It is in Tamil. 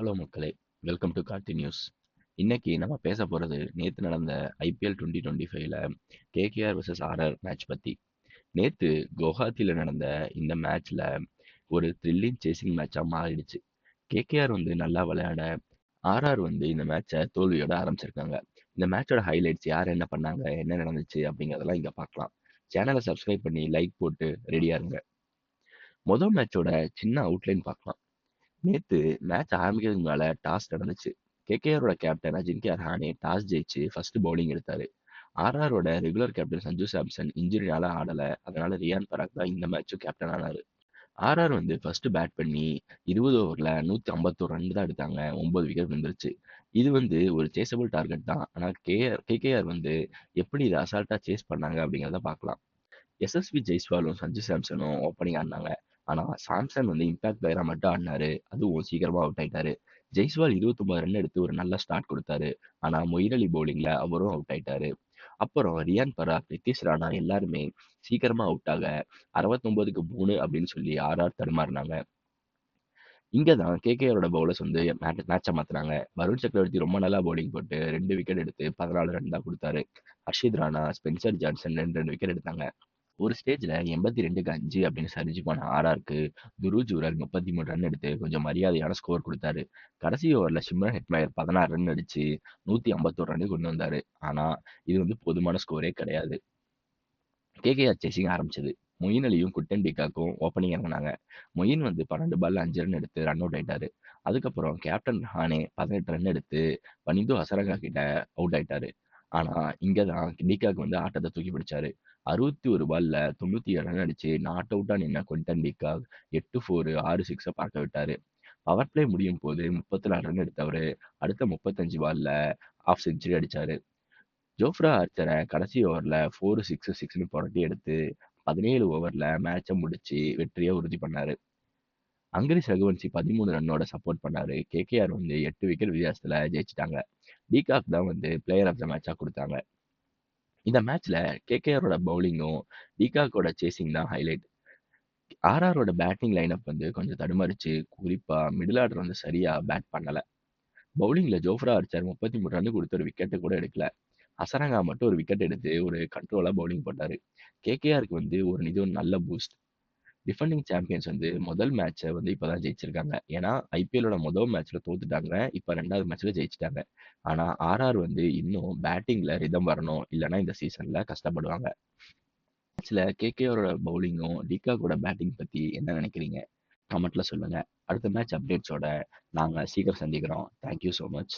ஹலோ மக்களே! Welcome to Karthi news. இன்னைக்கு நம்ம பேச போகிறது நேற்று நடந்த ஐபிஎல் 2025ல கேகேஆர் வர்சஸ் ஆர்ஆர் மேட்ச் பற்றி நேற்று குவஹாத்தியில் நடந்த இந்த மேட்ச்சில் ஒரு த்ரில்லிங் சேசிங் மேட்சாக மாறிடுச்சு. கேகேஆர் வந்து நல்லா விளையாட, ஆர்ஆர் வந்து இந்த மேட்சை தோல்வியோட ஆரம்பிச்சிருக்காங்க. இந்த மேட்சோட ஹைலைட்ஸ் யார் என்ன பண்ணாங்க, என்ன நடந்துச்சு அப்படிங்கிறதெல்லாம் இங்கே பார்க்கலாம். சேனலை சப்ஸ்கிரைப் பண்ணி லைக் போட்டு ரெடியாக இருங்க. மொதல் மேட்சோட சின்ன அவுட்லைன் பார்க்கலாம். நேத்து மேட்ச் ஆரம்பிக்கிறதுக்கு முன்னால டாஸ் நடந்துச்சு. கேகேஆரோட கேப்டன் அஜிங்கியா ரஹானே டாஸ் ஜெயிச்சு ஃபர்ஸ்ட் பவுலிங் எடுத்தாரு. ஆர்ஆரோட ரெகுலர் கேப்டன் சஞ்சு சாம்சன் இன்ஜுரினால ஆடல. அதனால ரியான் பராக் தான் இந்த மேட்சும் கேப்டன் ஆனாரு. ஆர்ஆர் வந்து ஃபர்ஸ்ட் பேட் பண்ணி 20 ஓவர்ல 151 ரன் தான் எடுத்தாங்க. 9 விக்கெட் விழுந்துருச்சு. இது வந்து ஒரு சேஸபிள் டார்கெட் தான். ஆனா கேஆர் கேகேஆர் வந்து எப்படி இத அசால்ட்டா சேஸ் பண்ணாங்க அப்படிங்கிறத பார்க்கலாம். எஸ்எஸ்வி ஜெய்ஸ்வாலும், சஞ்சு சாம்சனும் ஓப்பனிங் ஆடுனாங்க. ஆனா சாம்சன் வந்து இம்பாக்ட் பிளேயரா மட்டும் ஆடினாரு. அதுவும் சீக்கிரமா அவுட் ஆயிட்டாரு. ஜெய்ஸ்வால் 29 ரன் எடுத்து ஒரு நல்ல ஸ்டார்ட் கொடுத்தாரு ஆனா மொயின் அலி பவுலிங்ல அவரும் அவுட் ஆயிட்டாரு. அப்புறம் ரியான் பராக், நிதிஷ் ராணா எல்லாருமே சீக்கிரமா அவுட் ஆக 69க்கு 3 அப்படின்னு சொல்லி ஆர்ஆர் தடுமாறுனாங்க. இங்கே தான் கேகேஆரோட பவுலர்ஸ் வந்து மேட் மேட்ச மாத்துனாங்க. வருண் சக்கரவர்த்தி ரொம்ப நல்லா பவுலிங் போட்டு ரெண்டு விக்கெட் எடுத்து 14 ரன் தான் கொடுத்தாரு Harshit Rana, Spencer Johnson 2, 2 wicket எடுத்தாங்க. ஒரு ஸ்டேஜ்ல 82க்கு 5 அப்படின்னு சரிஞ்சு போன ஆர்ஆர்க்கு துருவ் முப்பத்தி 33 ரன் எடுத்து கொஞ்சம் மரியாதையான ஸ்கோர் கொடுத்தாரு கடைசி ஓவர்ல சிம்ரன் ஹெட்மயர் 16 ரன் அடிச்சு 151 ரன்னுக்கு கொண்டு வந்தாரு. ஆனா இது வந்து போதுமான ஸ்கோரே கிடையாது. கேகேஆர் சேசிங் ஆரம்பிச்சது. மொயின் அலியும் குட்டன் டிகாக்கும் ஓப்பனிங் இறங்குனாங்க. மொயின் வந்து 12 பால்ல 5 ரன் எடுத்து ரன் அவுட் ஆயிட்டாரு. அதுக்கப்புறம் கேப்டன் ரஹானே 18 ரன் எடுத்து பனிந்து ஹசரங்கா கிட்ட அவுட் ஆயிட்டாரு. ஆனா இங்க தான் டிகாக் வந்து ஆட்டத்த தூக்கி பிடிச்சாரு. 61 பால்ல 97 ரன் அடிச்சு நாட் அவுட்டா நின்ன குவிண்டன் டிகாக் 8 4 6 6 பார்க்க விட்டாரு. பவர் பிளே முடியும் போது 34 ரன் எடுத்தவரு அடுத்த 35 பால்ல ஹாஃப் செஞ்சுரி அடிச்சாரு. ஜோஃப்ரா ஆர்ச்சர கடைசி ஓவர்ல 4 6 6ன்னு புரட்டி எடுத்து 17 ஓவர்ல மேட்ச முடிச்சு வெற்றிய உறுதி பண்ணாரு. அங்கரிஸ் ரகுவன்சி 13 ரன்னோட சப்போர்ட் பண்ணாரு. கேகேஆர் வந்து 8 விக்கெட் வித்தியாசத்துல ஜெயிச்சுட்டாங்க. டிகாக் தான் வந்து பிளேயர் ஆஃப் த மேட்சாக கொடுத்தாங்க இந்த மேட்ச்ல கேகேஆரோட பவுலிங்கும், டிகாக்கோட சேசிங் தான் ஹைலைட். ஆர்ஆரோட பேட்டிங் லைனப் வந்து கொஞ்சம் தடுமாறிச்சு குறிப்பாக மிடில் ஆர்டர் வந்து சரியா பேட் பண்ணலை பவுலிங்ல ஜோஃப்ரா அடிச்சார் முப்பத்தி மூணு ரன் கொடுத்து ஒரு விக்கெட்டை கூட எடுக்கல. அசரங்கா மட்டும் ஒரு விக்கெட் எடுத்து ஒரு கண்ட்ரோலாக பவுலிங் போட்டாரு. கேகேஆருக்கு வந்து ஒரு இது ஒரு நல்ல பூஸ்ட். டிஃபெண்டிங் சாம்பியன்ஸ் வந்து முதல் மேட்சை வந்து இப்போ தான் ஜெயிச்சிருக்காங்க. ஏன்னா ஐபிஎல்லோட முதல் மேட்ச்சில் தோத்துட்டாங்க. இப்போ ரெண்டாவது மேட்ச்சில் ஜெயிச்சிட்டாங்க ஆனால் ஆர்ஆர் வந்து இன்னும் பேட்டிங்கில் ரிதம் வரணும். இல்லைன்னா இந்த சீசனில் கஷ்டப்படுவாங்க. சில கேகேஆரோட பவுலிங்கும், டிகாக்கோட பேட்டிங் பற்றி என்ன நினைக்கிறீங்க? கமெண்ட்டில் சொல்லுங்கள் அடுத்த மேட்ச் அப்டேட்ஸோட நாங்கள் சீக்கிரம் சந்திக்கிறோம். Thank you much.